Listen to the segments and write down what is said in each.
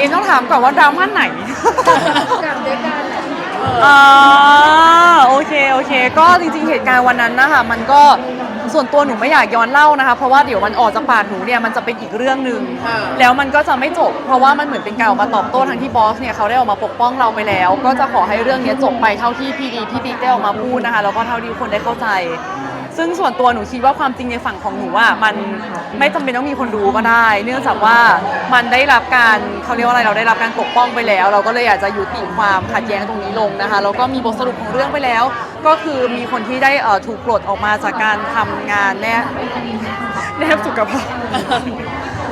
เอ็มต้องถามก่อนว่าดราม่าไหนกลับด้วยกันอ่าโอเคโอเค ก็จริงๆเหตุการณ์วันนั้นนะคะมันก็ส่วนตัวหนูไม่อยากย้อนเล่านะคะ เพราะว่าเดี๋ยวมันออกจากปากหนูเนี่ยมันจะเป็นอีกเรื่องหนึ่งแล้วมันก็จะไม่จบ เพราะว่ามันเหมือนเป็นการออกมาตอบโต้ทางที่บอสเนี่ยเขาได้ออกมาปกป้องเราไปแล้ว ก็จะขอให้เรื่องเนี้ยจบไปเท่าที่พี่ดีพี่บิ๊กได้ออกมาพูดนะคะแล้วก็เท่าที่คนได้เข้าใจ ซึ่งส่วนตัวหนูคิดว่าความจริงในฝั่งของหนูอะมันไม่จำเป็นต้องมีคนรู้ก็ได้ เนื่องจากว่ามันได้รับการเขาเรียกว่าอะไรเราได้รับการปกป้องไปแล้ว เราก็เลยอยากจะยุติความขัดแย้งตรงนี้ลงนะคะแล้วก็มีบทสรุปของเรื่องไปแล้ว ก็คือมีคนที่ได้เอ่อถูกปลดออกมาจากการทำงานแนบแนบสุขภาพ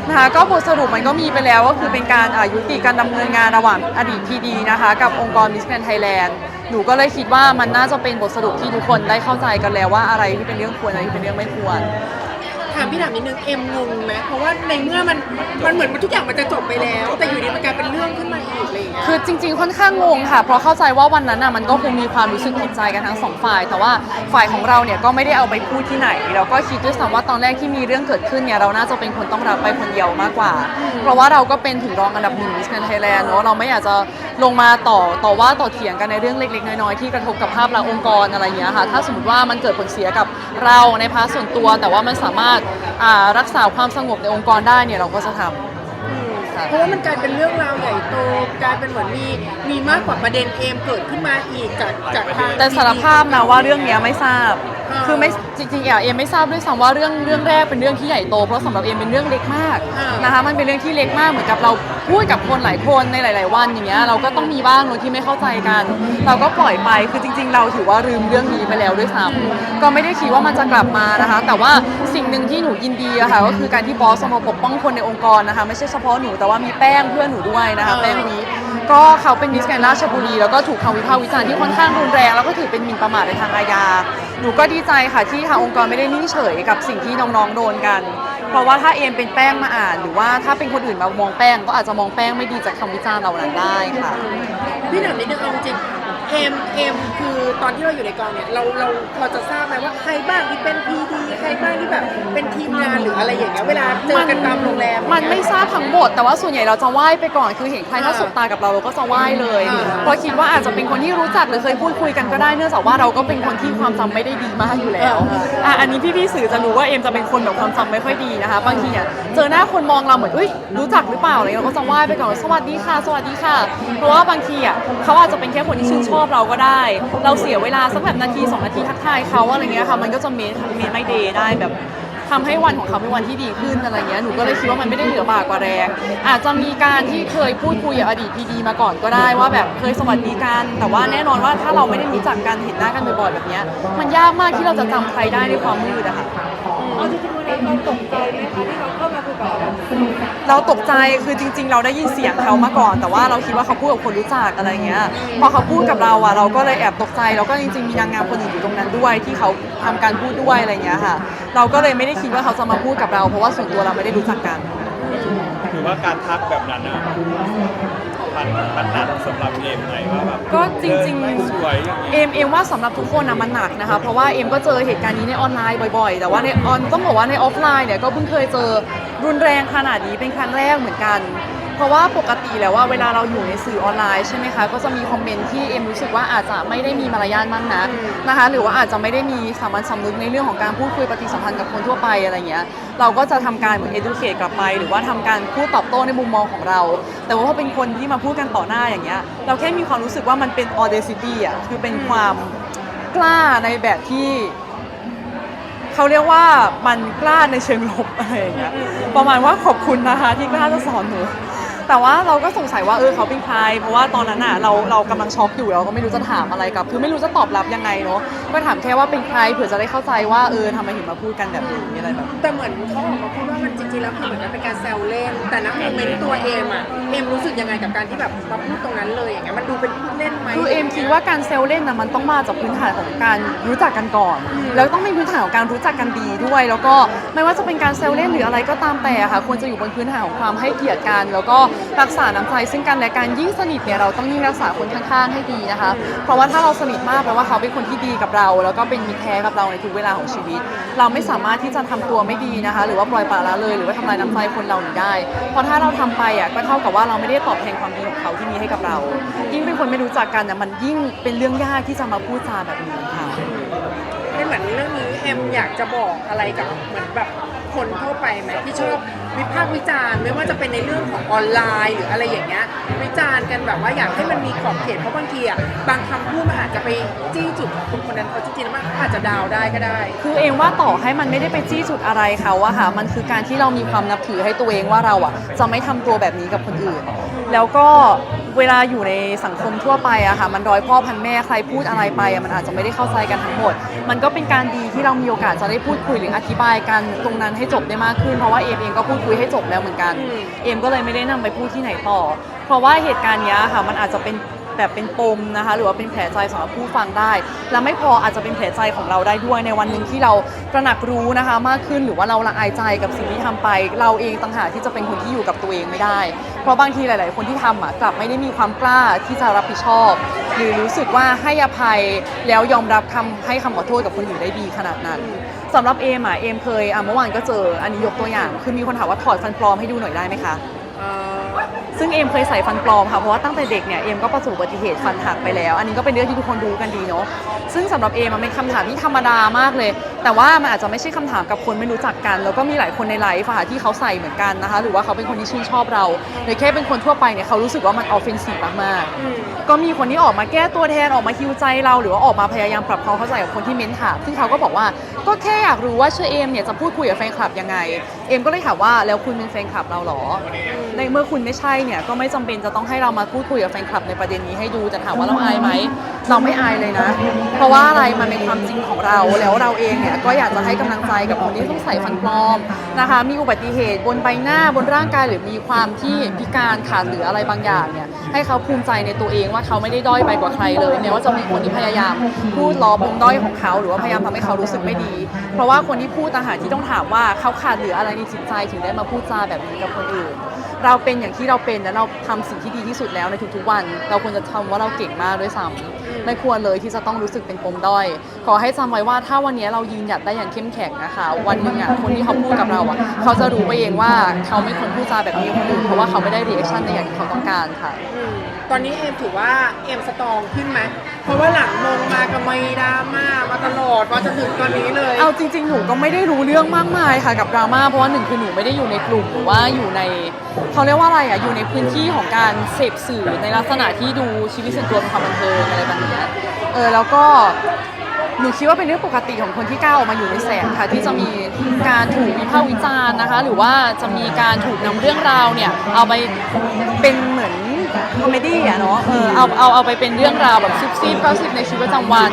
นะคะก็บทสรุปมันก็มีไปแล้วก็คือเป็นการอ่ายุติการดำเนินงานระหว่างอดีตพีดีนะคะ กับองค์กรมิสแกรนไทยแลนด์ หนูก็เลยคิดว่ามันน่าจะเป็นบทสรุปที่ทุกคนได้เข้าใจกันแล้วว่าอะไรที่เป็นเรื่องควรอะไรที่เป็นเรื่องไม่ควร ถามพี่ถามนิดนึงเอ็มงงไหมเพราะว่าในเมื่อมันมันเหมือนทุกอย่างมันจะจบไปแล้ว แต่อยู่ดีมันกลายเป็นเรื่องขึ้นมาอีกอะไรอย่างเงี้ยคือจริง ๆ ค่อนข้างงงค่ะ เพราะเข้าใจว่าวันนั้นน่ะมันก็คงมีความรู้สึกผิดใจกันทั้งสองฝ่าย แต่ว่าฝ่ายของเราเนี่ยก็ไม่ได้เอาไปพูดที่ไหน เราก็คิดด้วยซ้ำว่าตอนแรกที่มีเรื่องเกิดขึ้นเนี่ยเราน่าจะเป็นคนต้องรับไปคนเดียวมากกว่า เพราะว่าเราก็เป็นถึงรองอันดับหนึ่งมิสแกรนไทยแลนด์เนาะเราไม่อยากจะลงมาต่อต่อว่าต่อเถียงกันในเรื่องเล็ก ๆ น้อยๆที่กระทบกับภาพลักษณ์องค์กรอะไรอย่างเงี้ยค่ะ ถ้าสมมติว่ามันเกิดผลเสียกับเราในพาร์ทส่วนตัว แต่ว่ามันสามารถอ่ารักษาความสงบในองค์กรได้เนี่ยเราก็จะทำอืมเพราะว่ามันกลายเป็นเรื่องราวใหญ่โตกลายเป็นเหมือนมีมีมากกว่าประเด็นเอมเกิดขึ้นมาอีกจากจากทาง แต่สารภาพนะว่าเรื่องเนี้ยไม่ทราบ อ่าคือไม่จริงๆอะเอ็มไม่ทราบด้วยซ้ำว่าเรื่องเรื่องแรกเป็นเรื่องที่ใหญ่โตเพราะสำหรับเอ็มเป็นเรื่องเล็กมากอ่าน นะคะมันเป็นเรื่องที่เล็กมากเหมือนกับเราพูดกับคนหลายคนในหลาย ๆ วันอย่างเงี้ยเราก็ต้องมีบ้างโดยที่ไม่เข้าใจกัน เราก็ปล่อยไปคือจ ริง ๆ เราถือว่าลืมเรื่องนี้ไปแล้วด้วยซ้ำก็ไม่ได้คิดว่ามันจะกลับมานะคะ แต่ว่าสิ่งหนึ่งที่หนูยินดีอะค่ะก็คือการที่บอสมาปกป้องคนในองค์กรนะคะ ไม่ใช่เฉพาะหนูแต่ว่ามีแป้งเพื่อนหนูด้วยนะคะแป้งนี้ก็เขาเป็นมิสแกรนด์ราชบุรี แล้วก็ถูกคำวิพากษ์วิจารณ์ที่ค่อนข้างรุนแรง แล้วก็ถือเป็นหมิ่นประมาทในทางอาญา หนูก็ดีใจค่ะที่ทางองค์กรไม่ได้นิ่งเฉยกับสิ่งที่น้องๆโดนกัน เพราะว่าถ้าเอมเป็นแป้งมาอ่าน หรือว่าถ้าเป็นคนอื่นมามองแป้ง ก็อาจจะมองแป้งไม่ดีจากคำวิจารณ์เหล่านั้นได้ค่ะ พี่ถามนิดนึงเอาจริง เอ็มเอ็มคือตอนที่เราอยู่ในกองเนี่ยเราเราเราจะทราบไหมว่าใครบ้างที่เป็นพีดีใครบ้างที่แบบเป็นทีมงานหรืออะไรอย่างเงี้ยเวลาเจอกันตามโรงแรมมันไม่ทราบทั้งหมด แต่ว่าส่วนใหญ่เราจะไหว้ไปก่อนคือเห็นใครถ้าสบตากับเราเราก็จะไหว้เลยอ่าเพราะคิดว่าอาจจะเป็นคนที่รู้จักหรือเคยพูดคุยกันก็ได้เนื่องจากว่าเราก็เป็นคนที่ความจำไม่ได้ดีมากอยู่แล้วอะอันนี้พี่ๆสื่อจะรู้ว่าเอ็มจะเป็นคนแบบความจำไม่ค่อยดีนะคะบางทีเนี่ยเจอหน้าคนมองเราเหมือนเอ้ยรู้จักหรือเปล่าอะไรเงี้ยเราก็จะไหว้ไปก่อนสวัสดีค่ะ สวัสดีค่ะ เพราะว่าบางทีอะเขาอาจจะเป็นแค่คนที่ชื่นชอบอบเราก็ได้ เราเสียเวลาสักแบบนาทีสองนาทีทักทายเขาอะไรเงี้ยค่ะมันก็จะเมทเมทไม่เดย์ได้แบบทำให้วันของเขาเป็นวันที่ดีขึ้นอะไรเงี้ยหนูก็เลยคิดว่ามันไม่ได้เหลือบากกว่าแรง อาจจะมีการที่เคยพูดคุยกับอดีตพีดีมาก่อนก็ได้ว่าแบบเคยสวัสดีกันแต่ว่าแน่นอนว่าถ้าเราไม่ได้รู้จักกันเห็นหน้ากันบ่อยๆแบบเนี้ยมันยากมากที่เราจะจำใครได้ในความมืดอะค่ะ เราตกใจคือจริง ๆ เราได้ยินเสียงเขามาก่อน แต่ว่าเราคิดว่าเขาพูดกับคนรู้จักอะไรเงี้ยพอเขาพูดกับเราอะเราก็เลยแอบตกใจแล้วก็จริงๆมีนางงามคนอื่นอยู่ตรงนั้นด้วย ที่เขาทำการพูดด้วยอะไรเงี้ยค่ะ เราก็เลยไม่ได้คิดว่าเขาจะมาพูดกับเรา เพราะว่าส่วนตัวเราไม่ได้รู้จักกัน ถือว่าการทักแบบนั้นนะมันมันหนักสำหรับเอมไหมว่าแบบก็จริงเออไม่สวยอย่างนี้ๆเอมเอมว่าสำหรับทุกคนนะมันหนักนะคะ เพราะว่าเอมก็เจอเหตุการณ์นี้ในออนไลน์บ่อยๆ แต่ว่าในออนต้องบอกว่าในออฟไลน์เนี่ยก็เพิ่งเคยเจอ รุนแรงขนาดนี้เป็นครั้งแรกเหมือนกัน เพราะว่าปกติแล้วว่าเวลาเราอยู่ในสื่อออนไลน์ใช่ไหมคะก็จะมีคอมเมนต์ที่เอ็มรู้สึกว่าอาจจะไม่ได้มีมารยาทมากนักนะคะ หรือว่าอาจจะไม่ได้มีสามัญสำนึกในเรื่องของการพูดคุยปฏิสัมพันธ์กับคนทั่วไปอะไรเงี้ยเราก็จะทำการเหมือน educate กลับไป หรือว่าทำการพูดตอบโต้ในมุมมองของเรา แต่ว่าพอเป็นคนที่มาพูดกันต่อหน้าอย่างเงี้ยเราแค่มีความรู้สึกว่ามันเป็น audacity อะคือเป็นความกล้าในแบบที่ เขาเรียกว่ามันกล้าในเชิงลบอะไรอย่างเงี้ยประมาณว่าขอบคุณนะคะที่กล้าจะสอนหนูแต่ว่าเราก็สงสัยว่าเออเขาเป็นใครเพราะว่าตอนนั้นอะเราเรากำลังช็อกอยู่เราก็ไม่รู้จะถามอะไรกับ คือไม่รู้จะตอบรับยังไงเนาะก็ถามแค่ว่าเป็นใครเผื่อจะได้เข้าใจว่าเออทำไมถึงมาพูดกันแบบนี้อะไรแบบนี้แต่เหมือนเขาออกมาพูดว่ามันจริงๆแล้วคือเหมือนมันเป็นการแซวเล่น แต่ณโมเมนต์ตัวเอมอะเอมรู้สึกยังไงกับการที่แบบมาพูดตรงนั้นเลยอย่างเงี้ยมันดูเป็นพูดเล่น คือเอมคิดว่าการเซลล์เล่นนะมันต้องมาจากพื้นฐานของการรู้จักกันก่อน แล้วต้องมีพื้นฐานของการรู้จักกันดีด้วย แล้วก็ไม่ว่าจะเป็นการเซลล์เล่นหรืออะไรก็ตามแต่ค่ะควรจะอยู่บนพื้นฐานของความให้เกียรติกัน แล้วก็รักษาน้ำใจซึ่งกันและกันยิ่งสนิทเนี่ยเราต้องยิ่งรักษาคนข้างๆให้ดีนะคะ เพราะว่าถ้าเราสนิทมากแปลว่าเขาเป็นคนที่ดีกับเรา แล้วก็เป็นมิตรแท้กับเราในทุกเวลาของชีวิต เราไม่สามารถที่จะทำตัวไม่ดีนะคะ หรือว่าปล่อยปละละเลย หรือว่าทำลายน้ำใจคนเราหนีได้ เพราะถ้าเราทำไปอะก็เท่ากับว่าเราไม่ได้ตอบแทนความดีของเขาที่มีให้กับเรา ยิ่งเป็นคนไม่รู้จักกันนะมันยิ่งเป็นเรื่องยากที่จะมาพูดจาแบบนี้ค่ะ ไม่เหมือนเรื่องนี้เอ็มอยากจะบอกอะไรกับเหมือนแบบคนทั่วไปไหมที่ชอบวิพากษ์วิจารณ์ไม่ว่าจะเป็นในเรื่องของออนไลน์ หรืออะไรอย่างเงี้ยวิจารณ์กันแบบว่าอยากให้มันมีขอบเขตเพราะบางทีอะบางคำพูดมันอาจจะไปจี้จุดของคนคนนั้นเขาจริงๆแล้วมันอาจจะดาวได้ก็ได้ คือเองว่าต่อให้มันไม่ได้ไปจี้จุดอะไรเขาอะค่ะ มันคือการที่เรามีความนับถือให้ตัวเองว่าเราอะจะไม่ทำตัวแบบนี้กับคนอื่น แล้วก็ เวลาอยู่ในสังคมทั่วไปอะค่ะ มันร้อยพ่อพันแม่ใครพูดอะไรไปอะมันอาจจะไม่ได้เข้าใจกันทั้งหมด มันก็เป็นการดีที่เรามีโอกาสจะได้พูดคุยหรืออธิบายกันตรงนั้นให้จบได้มากขึ้นเพราะว่าเอมเองก็พูดคุยให้จบแล้วเหมือนกันอืมเอมก็เลยไม่ได้นำไปพูดที่ไหนต่อ เพราะว่าเหตุการณ์เนี้ยค่ะมันอาจจะเป็นแบบเป็นปมนะคะ หรือว่าเป็นแผลใจสำหรับผู้ฟังได้ และไม่พออาจจะเป็นแผลใจของเราได้ด้วยในวันหนึ่งที่เราตระหนักรู้นะคะ มากขึ้นหรือว่าเราละอายใจกับสิ่งที่ทำไป เราเองต่างหากที่จะเป็นคนที่อยู่กับตัวเองไม่ได้เพราะบางทีหลาย ๆ คนที่ทำอะกลับไม่ได้มีความกล้าที่จะรับผิดชอบ หรือรู้สึกว่าให้อภัยแล้วยอมรับคำให้คำขอโทษกับคนอื่นได้ดีขนาดนั้นสำหรับเอมอะเอมเคยอะเมื่อวานก็เจออันนี้ยกตัวอย่าง คือมีคนถามว่าถอดฟันปลอมให้ดูหน่อยได้ไหมคะ ซึ่งเอมเคยใส่ฟันปลอมค่ะเพราะว่าตั้งแต่เด็กเนี่ยเอมก็ประสบอุบัติเหตุฟันหักไปแล้ว อันนี้ก็เป็นเรื่องที่ทุกคนรู้กันดีเนาะซึ่งสำหรับเอมมันเป็นคำถามที่ธรรมดามากเลย แต่ว่ามันอาจจะไม่ใช่คำถามกับคนไม่รู้จักกัน แล้วก็มีหลายคนในไลฟ์อะค่ะที่เขาใส่เหมือนกันนะคะหรือว่าเขาเป็นคนที่ชื่นชอบเราหรือแค่เป็นคนทั่วไปเนี่ยเขารู้สึกว่ามันออฟเฟนซีฟมากๆอืมก็มีคนที่ออกมาแก้ตัวแทนออกมาฮิวใจเรา หรือว่าออกมาพยายามปรับความเข้าใจกับคนที่เม้นถามซึ่งเขาก็บอกว่าก็แค่อยากรู้ว่าเชอเอมเนี่ยจะพูดคุยกับแฟนคลับยังไงเอมก็เลยถามว่าแล้วคุณเป็นแฟนคลับเราเหรอ ในเมื่อคุณไม่ใช่เนี่ยก็ไม่จำเป็นจะต้องให้เรามาพูดคุยกับแฟนคลับในประเด็นนี้ให้ดูแต่ถามว่าเราอายไหม เราไม่อายเลยนะ เพราะว่าอะไรมันเป็นความจริงของเรา แล้วเราเองเนี่ยก็อยากจะให้กำลังใจกับคนที่ต้องใส่ฟันปลอมนะคะ มีอุบัติเหตุบนใบหน้าบนร่างกายหรือมีความที่พิการขาดเหลืออะไรบางอย่างเนี่ยให้เขาภูมิใจในตัวเองว่าเขาไม่ได้ด้อยไปกว่าใครเลยแม้ว่าจะมีคนที่พยายามพูดล้อปมด้อยของเขาหรือว่าพยายามทำให้เขารู้สึกไม่ดี เพราะว่าคนที่พูดต่างหากที่ต้องถามว่าเขาขาดเหลืออะไรในจิตใจถึงได้มาพูดจาแบบนี้กับคนอื่นเราเป็นอย่างที่เราเป็นและเราทำสิ่งที่ดีที่สุดแล้วในทุกๆวัน เราควรจะทำว่าเราเก่งมากด้วยซ้ำ ไม่ควรเลยที่จะต้องรู้สึกเป็นปมด้อย ขอให้จำไว้ว่าถ้าวันนี้เรายืนหยัดได้อย่างเข้มแข็งนะคะ วันหนึ่งอะคนที่เขาพูดกับเราอะเขาจะรู้ไปเองว่าเขาไม่ควรพูดจาแบบนี้คนอื่นเพราะว่าเขาไม่ได้รีแอคชั่นในอย่างที่เขาต้องการค่ะ ตอนนี้เอ็มถือว่าเอ็มสตรองขึ้นไหม เพราะว่าหลังมงมากับไมดราม่ามาตลอดมาจนถึงตอนนี้เลยเอาจริง ๆ หนูก็ไม่ได้รู้เรื่องมากมายค่ะกับดราม่าเพราะว่าหนึ่งคือหนูไม่ได้อยู่ในกลุ่มหรือว่าอยู่ในเขาเรียกว่าอะไรอะอยู่ในพื้นที่ของการเสพสื่อในลักษณะที่ดูชีวิตส่วนตัวเป็นความบันเทิงอะไรแบบเนี้ยเออแล้วก็หนูคิดว่าเป็นเรื่องปกติของคนที่ก้าวออกมาอยู่ในแสงค่ะที่จะมีการถูกวิพากษ์วิจารณ์นะคะ หรือว่าจะมีการถูกนำเรื่องราวเนี่ยเอาไปเป็นเหมือน คอมเมดี้อะเนาะเออเอาเอาเอาไปเป็นเรื่องราวแบบซุบซิบเก้าสิบในชีวิตประจำวัน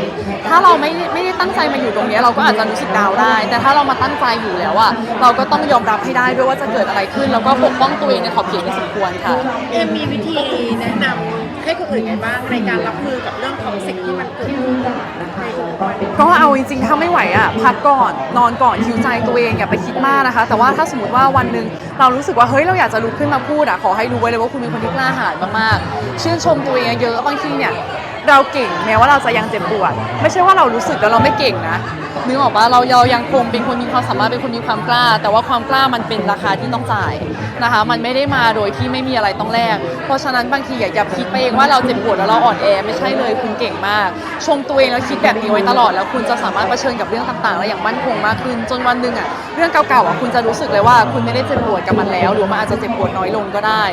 ถ้าเราไม่ไม่ได้ตั้งใจมาอยู่ตรงเนี้ยเราก็อาจจะรู้สึกดาวได้ แต่ถ้าเรามาตั้งใจอยู่แล้วอะเราก็ต้องยอมรับให้ได้ด้วยว่าจะเกิดอะไรขึ้น แล้วก็ปกป้องตัวเองในขอบเขตที่สมควรค่ะ เอ็มมีวิธีแนะนำให้คนอื่นไงบ้างในการรับมือกับเรื่องของสิ่งที่มันเกิดขึ้นใน ก็เอาจริงๆ ถ้าไม่ไหวอะพักก่อนนอนก่อนคิวใจตัวเองอย่าไปคิดมากนะคะ แต่ว่าถ้าสมมติว่าวันหนึ่งเรารู้สึกว่าเฮ้ยเราอยากจะลุกขึ้นมาพูดอะขอให้รู้ไว้เลยว่าคุณเป็นคนที่กล้าหาญมากๆชื่นชมตัวเองเยอะบางทีเนี่ย เราเก่งแม้ว่าเราจะยังเจ็บปวด ไม่ใช่ว่าเรารู้สึกแล้วเราไม่เก่งนะนึกออกปะเราเรายังคงเป็นคนมีความสามารถเป็นคนมีความกล้า แต่ว่าความกล้ามันเป็นราคาที่ต้องจ่ายนะคะ มันไม่ได้มาโดยที่ไม่มีอะไรต้องแลกเพราะฉะนั้นบางทีอย่าอย่าคิดไปเองว่าเราเจ็บปวดแล้วเราอ่อนแอไม่ใช่เลยคุณเก่งมาก ชมตัวเองแล้วคิดแบบนี้ไว้ตลอดแล้วคุณจะสามารถเผชิญกับเรื่องต่างๆ แล้วอย่างมั่นคงมากขึ้นจนวันหนึ่งอะเรื่องเก่าๆอะคุณจะรู้สึกเลยว่าคุณไม่ได้เจ็บปวดกับมันแล้วหรือมันอาจจะเจ็บปวดน้อยลงก็ได้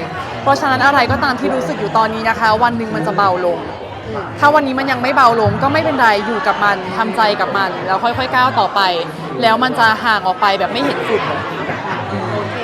เพราะฉะนั้นอะไรก็ตามที่รู้สึกอยู่ตอนนี้นะคะ วันหนึ่งมันจะเบาลง ถ้าวันนี้มันยังไม่เบาลงก็ไม่เป็นไรอยู่กับมันทำใจกับมัน แล้วค่อยๆก้าวต่อไป แล้วมันจะห่างออกไปแบบไม่เห็นฝุ่น